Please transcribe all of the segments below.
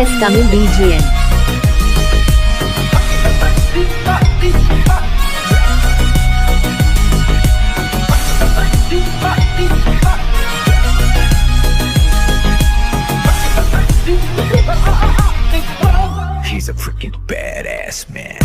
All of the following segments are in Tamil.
TS Tamil BGN. He's a freaking badass man.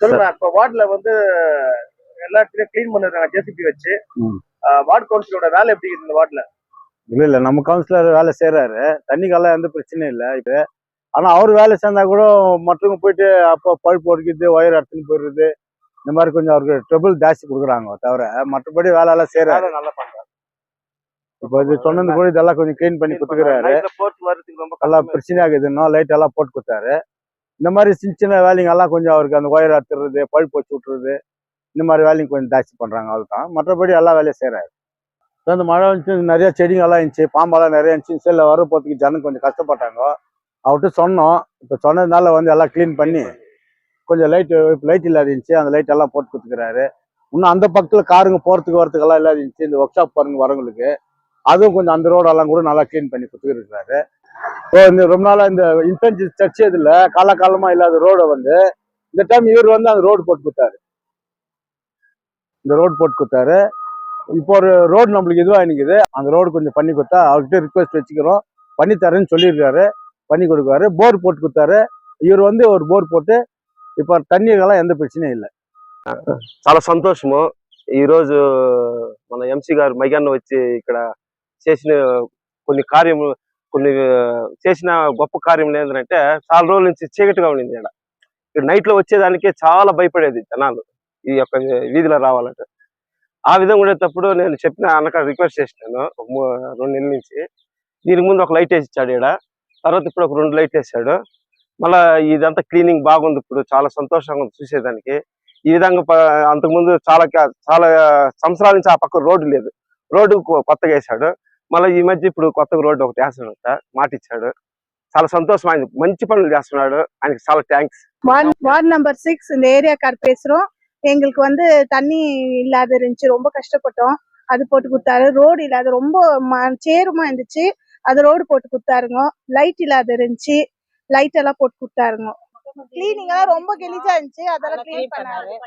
சொல்லுங்க இப்ப வார்டுல வந்து எல்லா இடத்துலயும் க்ளீன் பண்ணிருக்காங்க ஜேசிபி வச்சு. வார்டு கவுன்சிலோட வேலை எப்படி இருக்கு இந்த வார்டுல இல்ல இல்ல நம்ம கவுன்சிலர் வேலை செய்யறாரு தண்ணிக்கெல்லாம் எந்த பிரச்சனையும் இல்லை இது. ஆனா அவர் வேலை செஞ்சா கூட மற்றவங்க போயிட்டு அப்போ பழுப்பு ஒடிக்கிறது ஒயர் எடுத்துன்னு போயிடுறது இந்த மாதிரி கொஞ்சம் அவருக்கு ட்ரபிள் ஜாஸ்தி கொடுக்குறாங்க தவிர மற்றபடி வேலை எல்லாம் செய்யறாரு நல்லா பண்றாங்க இப்போ இது சொன்னது கூட இதெல்லாம் கொஞ்சம் க்ளீன் பண்ணி கொடுத்துக்கிறாரு இருக்கு. பிரச்சனை ஆகுதுன்னா லைட் எல்லாம் போட்டு கொடுத்தாரு. இந்த மாதிரி சின்ன சின்ன வேலைங்க எல்லாம் கொஞ்சம் அவருக்கு அந்த ஒயர் அத்துறது பழுப்பு வச்சு விட்டுறது இந்த மாதிரி வேலைங்க கொஞ்சம் ஜாஸ்தி பண்றாங்க அதுதான். மற்றபடி எல்லா வேலையும் செய்யறாரு அந்த மழை வந்துச்சு நிறைய செடிங்கெல்லாம் இருந்துச்சு பாம்பெல்லாம் நிறைய இருந்துச்சு செல்ல வர போறதுக்கு ஜனம் கொஞ்சம் கஷ்டப்பட்டாங்க. அவர்கிட்ட சொன்னோம். இப்போ சொன்னதுனால வந்து எல்லாம் க்ளீன் பண்ணி கொஞ்சம் லைட் லைட் இல்லாத இருந்துச்சு அந்த லைட் எல்லாம் போட்டு கொடுத்துக்கிறாரு. இன்னும் அந்த பக்கத்தில் காருங்க போகிறதுக்கு வரதுக்கெல்லாம் இல்லாத இருந்துச்சு இந்த ஒர்க் ஷாப் பாருங்க வரவங்களுக்கு. அதுவும் கொஞ்சம் அந்த ரோடெல்லாம் கூட நல்லா க்ளீன் பண்ணி கொடுத்துருக்காரு இப்போ இந்த ரொம்ப நாளாக இந்த இன்ஃபென்சி சர்ச் இதில் காலகாலமாக இல்லாத ரோடை வந்து இந்த டைம் இவர் வந்து அந்த ரோடு போட்டு கொடுத்தாரு. இந்த ரோடு போட்டு கொடுத்தாரு. இப்போ ஒரு ரோடு நம்மளுக்கு இதுவாக நிற்குது அந்த ரோடு கொஞ்சம் பண்ணி கொடுத்தா அவர்கிட்ட ரிக்வெஸ்ட் வச்சுக்கிறோம் பண்ணி தரேன்னு சொல்லியிருக்காரு பண்ணி கொடுக்குறாரு போர் போட்டு கொடுத்தாரு இவர் வந்து ஒரு போர் போட்டு இப்போ தண்ணீருக்கெல்லாம் எந்த பிரச்சனையும் இல்லை చాలా సంతోషము ఈరోజు మన ఎంసీ గారు మైగాన్ని వచ్చి ఇక్కడ చేసిన కొన్ని కార్యములు కొన్ని చేసిన గొప్ప కార్యం ఏంటంటే చాలా రోజుల నుంచి చీకటిగా ఉండింది ఇక్కడ ఇక్కడ నైట్ లో వచ్చేదానికి చాలా భయపడేది జనాలు ఈ యొక్క వీధిలో రావాలంటే ఆ విధంగా ఉండేటప్పుడు నేను చెప్పిన అన్నక రిక్వెస్ట్ చేసినాను రెండు నెలల నుంచి. దీనికి ముందు ఒక లైట్ వేసి ఇచ్చాడు ఇక్కడ తర్వాత ఇప్పుడు ఒక రెండు లైట్ వేసాడు. మళ్ళీ ఇదంతా క్లీనింగ్ బాగుంది ఇప్పుడు చాలా సంతోషంగా ఉంది చూసేదానికి. ఈ విధంగా అంతకుముందు చాలా చాలా సంవత్సరాల నుంచి ఆ పక్క రోడ్డు లేదు. రోడ్డు కొత్తగా వేసాడు. మళ్ళీ ఈ మధ్య ఇప్పుడు కొత్తగా రోడ్డు ఒకటి వేస్తాడంట మాట ఇచ్చాడు చాలా సంతోషం ఆయన మంచి పనులు చేస్తున్నాడు. ఆయనకి చాలా thanks ward number six area corporation எங்களுக்கு வந்து தண்ணி இல்லாத இருந்துச்சு ரொம்ப கஷ்டப்பட்டோம். அது போட்டு கொடுத்தாரு. ரோடு இல்லாத ரொம்ப ம- சேருமா இருந்துச்சு. அது ரோடு போட்டு கொடுத்தாருங்க. லைட் இல்லாத இருந்துச்சு. லைட் எல்லாம் போட்டு கொடுத்தாருங்க. கிளீனிங் எல்லாம் ரொம்ப கெலிஜா இருந்துச்சு. அதெல்லாம் கிளீன் பண்ணாரு.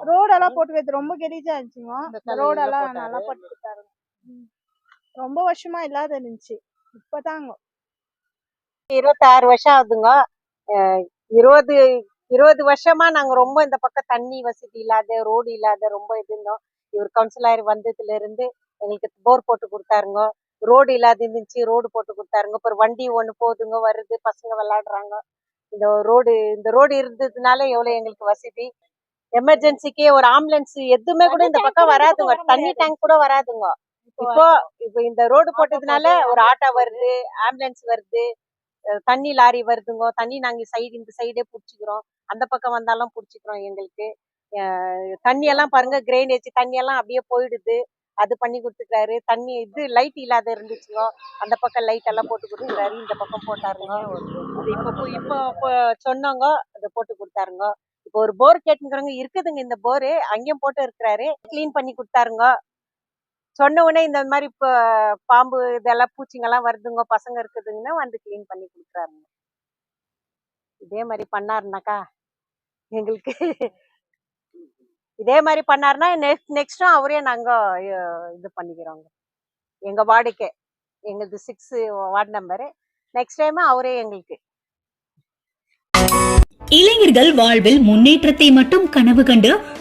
ரோடு எல்லாம் போட்டு வைத்து ரொம்ப கெலிஜா இருந்துச்சுங்க. ரோடு எல்லாம் நல்லா போட்டு கொடுத்தாருங்க. ரொம்ப வருஷமா இல்லாத இருந்துச்சு. இப்பதாங்க. இருபத்தாறு வருஷம் ஆகுதுங்க. இருபது இருபது வருஷமா நாங்க ரொம்ப இந்த பக்கம் தண்ணி வசதி இல்லாத ரோடு இல்லாத ரொம்ப இது இருந்தோம். இவர் கவுன்சிலர் வந்ததுல இருந்து எங்களுக்கு போர் போட்டு கொடுத்தாருங்க. ரோடு இல்லாத இருந்துச்சு ரோடு போட்டு கொடுத்தாருங்க. அப்புறம் வண்டி ஒண்ணு போகுதுங்க வருது பசங்க விளையாடுறாங்க. இந்த ரோடு இந்த ரோடு இருந்ததுனால எவ்வளவு எங்களுக்கு வசதி. எமர்ஜென்சிக்கு ஒரு ஆம்புலன்ஸ் எதுவுமே கூட இந்த பக்கம் வராதுங்க. தண்ணி டேங்க் கூட வராதுங்க. இப்போ இப்போ இந்த ரோடு போட்டதுனால ஒரு ஆட்டோ வருது. ஆம்புலன்ஸ் வருது தண்ணி லாரி வருதுங்க. தண்ணி நாங்க சைடு இந்த சைடே புடிச்சுக்கிறோம். அந்த பக்கம் வந்தாலும் பிடிச்சிக்கிறோம் எங்களுக்கு. தண்ணியெல்லாம் தண்ணி எல்லாம் பாருங்க கிரைனேஜ் தண்ணி எல்லாம் அப்படியே போயிடுது. அது பண்ணி கொடுத்துக்கிறாரு. தண்ணி இது லைட் இல்லாத இருந்துச்சுங்க. அந்த பக்கம் லைட் எல்லாம் போட்டு கொடுத்துக்கிறாரு. இந்த பக்கம் போட்டாருங்க. இப்போ இப்போ இப்போ சொன்னவங்க அதை போட்டு கொடுத்தாருங்க. இப்போ ஒரு போர் கேட்டுங்கிறவங்க இருக்குதுங்க இந்த போரு அங்கேயும் போட்டு இருக்கிறாரு. கிளீன் பண்ணி கொடுத்தாருங்க. சொன்ன உடனே இந்த மாதிரி இப்போ பாம்பு இதெல்லாம் பூச்சிங்கெல்லாம் வருதுங்க. பசங்க இருக்குதுங்கன்னா வந்து கிளீன் பண்ணி கொடுக்குறாருங்க. இதே மாதிரி பண்ணாருனாக்கா எங்களுக்கு இதே மாதிரி பண்ணாருன்னா நெக்ஸ்ட் நெக்ஸ்ட்டும் அவரே நாங்கள் இது பண்ணிக்கிறோங்க. எங்கள் வார்டுக்கே. எங்களது six ward number next time அவரே எங்களுக்கு. இளைஞர்கள் வாழ்வில் முன்னேற்றத்தை மட்டும் கனவு கண்டு